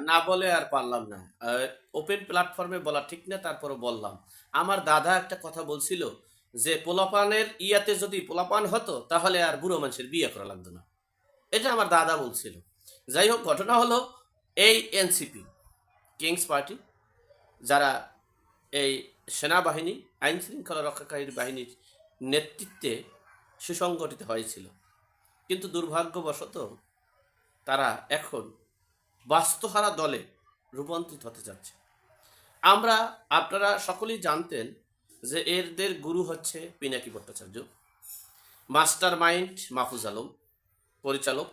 না বলে আর পারলাম না। ওপেন প্ল্যাটফর্মে বলা ঠিক না তারপরে বললাম। আমার দাদা একটা কথা বলছিল যে, পোলাপানের ইয়াতে যদি পোলাপান হতো, তাহলে আর বুড়ো মানুষের বিয়ে করা লাগতো না। এটা আমার দাদা বলছিল। যাই হোক, ঘটনা হলো এই এনসিপি কিংস পার্টি যারা এই সেনাবাহিনী, আইন শৃঙ্খলা রক্ষাকারী বাহিনীর নেতৃত্বে সুসংগঠিত হয়েছিল। কিন্তু দুর্ভাগ্যবশত তারা এখন বাস্তুহারা দলে রূপান্তরিত হতে যাচ্ছে। আমরা, আপনারা সকলেই জানতেন যে এরদের গুরু হচ্ছে পিনাকি ভট্টাচার্য মাস্টার মাইন্ড মাহফুজ আলম, পরিচালক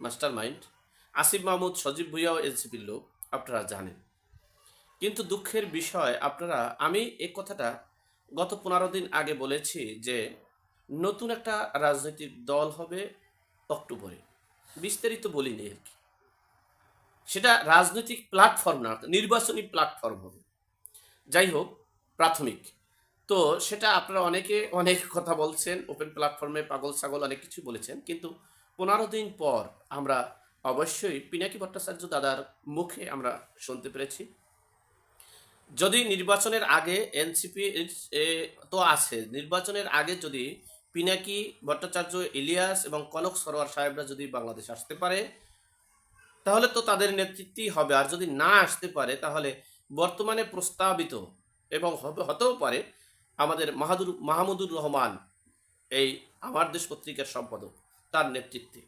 মাস্টার মাইন্ড আসিফ মাহমুদ, সজীব ভুইয়াও, এনসিপির লোক, আপনারা জানেন। কিন্তু দুঃখের বিষয়, আপনারা, আমি এই কথাটা গত পনেরো দিন আগে বলেছি যে নতুন একটা রাজনৈতিক দল হবে অক্টোবরে বিস্তারিত বলিনি আর কি। সেটা রাজনৈতিক প্ল্যাটফর্ম না নির্বাচনী প্ল্যাটফর্ম হবে। যাই হোক, প্রাথমিক। তো সেটা আপনারা অনেকে অনেক কথা বলছেন ওপেন প্ল্যাটফর্মে পাগল ছাগল অনেক কিছু বলেছেন, কিন্তু পনেরো দিন পর আমরা অবশ্যই পিনাকি ভট্টাচার্য দাদার মুখে আমরা শুনতে পেরেছি। যদি নির্বাচনের আগে এনসিপি তো আছে, নির্বাচনের আগে যদি পিনাকি ভট্টাচার্য, ইলিয়াস এবং কনক সরোয়ার সাহেবরা যদি বাংলাদেশ আসতে পারে তাহলে তো তাদের নেতৃত্বই হবে। আর যদি না আসতে পারে, তাহলে বর্তমানে প্রস্তাবিত এবং হতেও পারে আমাদের মাহাদুর, মাহমুদুর রহমান, এই আমার দেশ পত্রিকার সম্পাদক, তার নেতৃত্বে।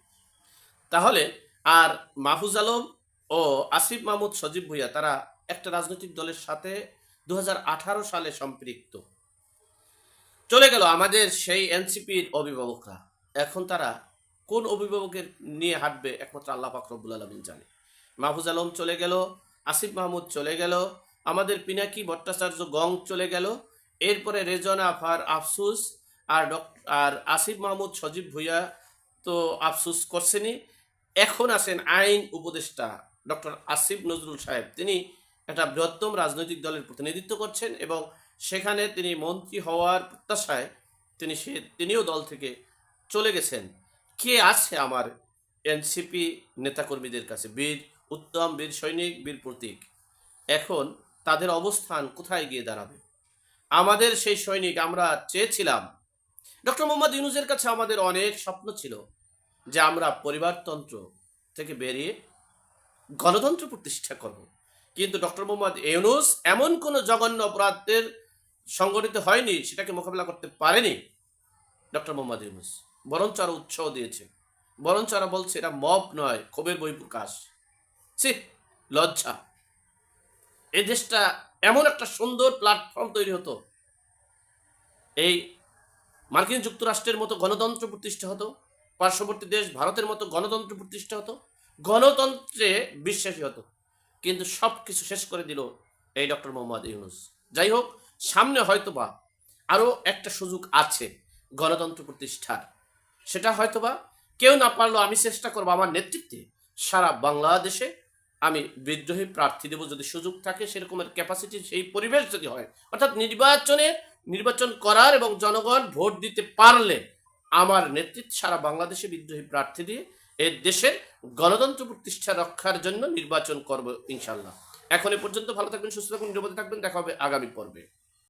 তাহলে আর মাহফুজ আলম ও আসিফ মাহমুদ সজীব ভুইয়া, তারা একটা রাজনৈতিক দলের সাথে দু হাজার আঠারো সালে সম্পৃক্ত। চলে গেল আমাদের সেই এনসিপির অভিভাবকরা। এখন তারা কোন অভিভাবকের নিয়ে হাঁটবে একমাত্র আল্লাহ পাক রব্বুল আলমিন জানে। মাহফুজ আলম চলে গেল, আসিফ মাহমুদ চলে গেল, আমাদের পিনাকি ভট্টাচার্য গং চলে গেল, এরপরে রেজন, আফার, আফসুস আর আর আসিফ মাহমুদ, সজীব ভুইয়া তো আফসুস করছেনই। এখন আছেন আইন উপদেষ্টা ডক্টর আসিফ নজরুল সাহেব। তিনি একটা বৃহত্তম রাজনৈতিক দলের প্রতিনিধিত্ব করছেন এবং সেখানে তিনি মন্ত্রী হওয়ার প্রত্যাশায় তিনি সে, তিনিও দল থেকে চলে গেছেন। কে আছে আমার এনসিপি নেতাকর্মীদের কাছে? বীর, উত্তম, বীর সৈনিক, বীর প্রতীক। এখন তাদের অবস্থান কোথায় গিয়ে দাঁড়াবে? আমাদের সেই সৈনিক আমরা চেয়েছিলাম। ডক্টর মোহাম্মদ ইউনুজের কাছে আমাদের অনেক স্বপ্ন ছিল যে আমরা পরিবারতন্ত্র থেকে বেরিয়ে গণতন্ত্র প্রতিষ্ঠা করব। কিন্তু ডক্টর মোহাম্মদ ইউনুস এমন কোনো জঘন্য অপরাধের সংগঠিত হয়নি, সেটাকে মোকাবিলা করতে পারেনি ডক্টর মোহাম্মদ ইউনুস। বরঞ্চ আরও উৎসাহ দিয়েছে। বরঞ্চ আরও বলছে, এটা মব নয়, ক্ষোভের বই প্রকাশ। সি লজ্জা। এই দেশটা এমন একটা সুন্দর প্ল্যাটফর্ম তৈরি হতো। এই মার্কিন যুক্তরাষ্ট্রের মতো গণতন্ত্র প্রতিষ্ঠা হতো, পার্শ্ববর্তী দেশ ভারতের মতো গণতন্ত্র প্রতিষ্ঠা হতো, গণতন্ত্রে বিশ্বাসী হতো। কিন্তু সব কিছু শেষ করে দিল এই ডক্টর মোহাম্মদ ইউনুস। যাই হোক, সামনে হয়তোবা আরও একটা সুযোগ আছে গণতন্ত্র প্রতিষ্ঠার। সেটা হয়তোবা কেউ না পারলেও আমি চেষ্টা করব আমার নেতৃত্বে সারা বাংলাদেশে আমি বিদ্রোহী প্রার্থী দেবো যদি সুযোগ থাকে সেরকমের ক্যাপাসিটি সেই পরিবেশ যদি হয়। অর্থাৎ নির্বাচনে নির্বাচন করার এবং জনগণ ভোট দিতে পারলে আমার নেতৃত্ব সারা বাংলাদেশে বিদ্রোহী প্রার্থী দিয়ে এর দেশের গণতন্ত্র প্রতিষ্ঠা রক্ষার জন্য নির্বাচন করব ইনশাল্লাহ এখন এ পর্যন্ত ভালো থাকবেন, সুস্থ থাকবেন নিরাপদে থাকবেন, দেখা হবে আগামী পর্বে।